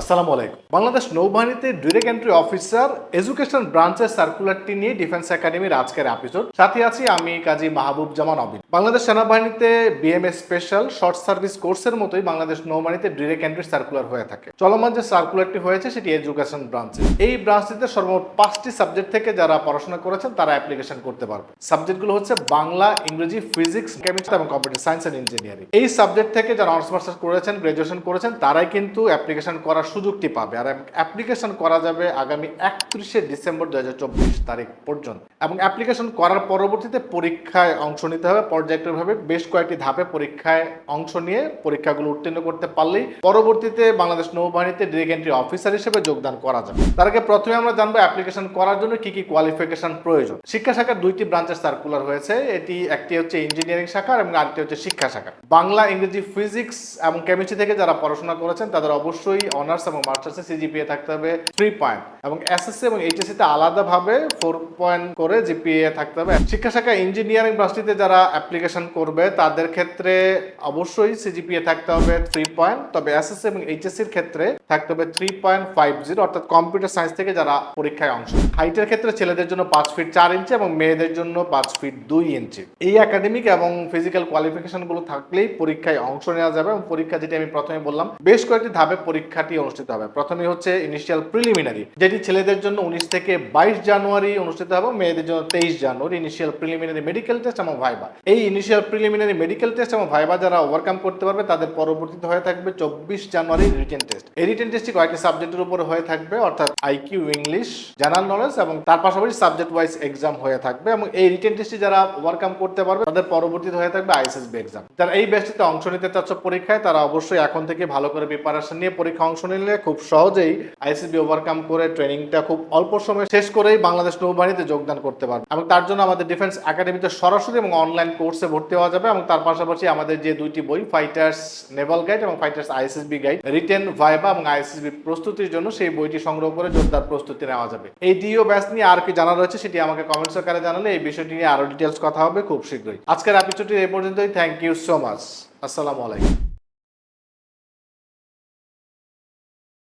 আসসালামু আলাইকুম। বাংলাদেশ নৌবাহিনীতে ডিরেক্ট এন্ট্রি অফিসার এডুকেশন ব্রাঞ্চের সার্কুলারটি নিয়ে ডিফেন্স একাডেমির আজকের এপিসোড সাথে আছি আমি কাজী মাহবুব জামান অবিন। বাংলাদেশ সেনাবাহিনীতে বিএমএস স্পেশাল শর্ট সার্ভিস কোর্সের মতোই বাংলাদেশ নৌবাহিনীতে ডিরেক্ট এন্ট্রি সার্কুলার হয়ে থাকে। চলমান যে সার্কুলারটি হয়েছে, সেটি এডুকেশন ব্রাঞ্চে এই ব্রাঞ্চটিতে সর্বমোট পাঁচটি সাবজেক্ট থেকে যারা পড়াশোনা করেছেন, তারা অ্যাপ্লিকেশন করতে পারবে। সাবজেক্টগুলো হচ্ছে বাংলা, ইংরেজি ফিজিক্স কেমিস্ট্রি এবং কম্পিউটার সায়েন্স অ্যান্ড ইঞ্জিনিয়ারিং এই সাবজেক্ট থেকে যারা অনার্স মাস্টার্স করেছেন গ্রাজুয়েশন করেছেন, তারাই কিন্তু অ্যাপ্লিকেশন করার সুযোগটি পাবে আর অ্যাপ্লিকেশন করা যাবে আগামী একত্রিশে ডিসেম্বর দু তারিখ পর্যন্ত। এবং অ্যাপ্লিকেশন করার পরবর্তীতে পরীক্ষায় অংশ নিতে হবে। পর্যায়ক্রমভাবে বেশ কয়েকটি ধাপে পরীক্ষায় অংশ নিয়ে পরীক্ষাগুলো উত্তীর্ণ করতে পারলেই পরবর্তীতে বাংলাদেশ নৌবাহিনীতে ডিরেক্ট এন্ট্রি অফিসার হিসেবে যোগদান করা যাবে। তার আগে প্রথমে আমরা জানব অ্যাপ্লিকেশন করার জন্য কি কি কোয়ালিফিকেশন প্রয়োজন। শিক্ষা শাখার দুইটি ব্রাঞ্চের সার্কুলার হয়েছে। এটি একটি হচ্ছে ইঞ্জিনিয়ারিং শাখা এবং আরেকটি হচ্ছে শিক্ষা শাখা। বাংলা, ইংরেজি, ফিজিক্স এবং কেমিস্ট্রি থেকে যারা পড়াশোনা করেছেন তাদের অবশ্যই অনার্স এবং মাস্টার্সে সিজিপিএ থাকতে হবে থ্রি পয়েন্ট এবং এসএসসি এবং এইচএসসি তে আলাদাভাবে ফোর পয়েন্ট করে জিপিএ থাকতে হবে। শিক্ষা শাখা ইঞ্জিনিয়ারিং ব্রাঞ্চটিতে যারা অ্যাপ্লিকেশন করবে, তাদের ক্ষেত্রে অবশ্যই সিজিপিএ থাকতে হবে থ্রি পয়েন্ট তবে এসএসসি এবং এইচএসসির ক্ষেত্রে থাকতে হবে থ্রি পয়েন্ট ফাইভ জিরো অর্থাৎ কম্পিউটার সায়েন্স থেকে যারা পরীক্ষায় অংশ। হাইটের ক্ষেত্রে ছেলেদের জন্য পাঁচ ফিট চার ইঞ্চি এবং মেয়েদের জন্য পাঁচ ফিট দুই ইঞ্চি এই একাডেমিক এবং ফিজিক্যাল কোয়ালিফিকেশনগুলো থাকলেই পরীক্ষায় অংশ নেওয়া যাবে এবং পরীক্ষা যেটি আমি প্রথমে বললাম, বেশ কয়েকটি ধাপে পরীক্ষাটি অনুষ্ঠিত হবে। প্রথমে হচ্ছে ইনিশিয়াল প্রিলিমিনারি যেটি ছেলেদের জন্য উনিশ থেকে বাইশ জানুয়ারি অনুষ্ঠিত হবে, মেয়েদের জন্য তেইশ January. Initial preliminary medical test এবং ভাইবা এই ইনিশিয়াল প্রিলিমিনারি মেডিকেল টেস্ট এবং ভাইবা যারা ওভারকাম করতে পারবে, তাদের পরবর্তীতে হয়ে থাকবে চব্বিশ জানুয়ারি রিটেন টেস্ট এই রিটেন টেস্টটি কয়েকটি সাবজেক্টের উপরে হয়ে থাকবে, অর্থাৎ আইকিউ ইংলিশ জেনারেল নলেজ এবং তার পাশাপাশি সাবজেক্ট ওয়াইজ এক্সাম হয়ে থাকবে এবং এই রিটেন টেস্টটি যারা ওভারকাম করতে পারবে, তাদের পরবর্তীতে হয়ে থাকবে আইএসএসবি এক্সাম যারা এই ব্যাচটিতে অংশ নিতে চাচ্ছ পরীক্ষায়, তারা অবশ্যই এখন থেকে ভালো করে প্রিপারেশন নিয়ে পরীক্ষা অংশ নিলে খুব সহজেই আইসিবি ওভারকাম করে ট্রেনিংটা খুব অল্প সময় শেষ করেই বাংলাদেশ নৌবাহিনীতে যোগদান করতে পারবে। এবং তার জন্য আমাদের ডিফেন্স একাডেমিতে সরাসরি এবং অনলাইন কোর্সে ভর্তি হওয়া যাবে এবং তার পাশাপাশি আমাদের যে দুইটি বই ফাইটার্স নেভাল গাইড এবং fighters ISSB guide written viva এবং আইএসএসবি প্রস্তুতির জন্য সেই বইটি সংগ্রহ করে জোরদার প্রস্তুতি নেওয়া যাবে। এই ডিও ব্যাস নিয়ে আর কি জানা রয়েছে সেটি আমাকে কমেন্টস আকারে জানালে এই বিষয়টি নিয়ে আরও ডিটেলস কথা হবে খুব শীঘ্রই। আজকের এপিসোডটি এই পর্যন্তই। থ্যাংক ইউ সো মাচ আসসালামু আলাইকুম।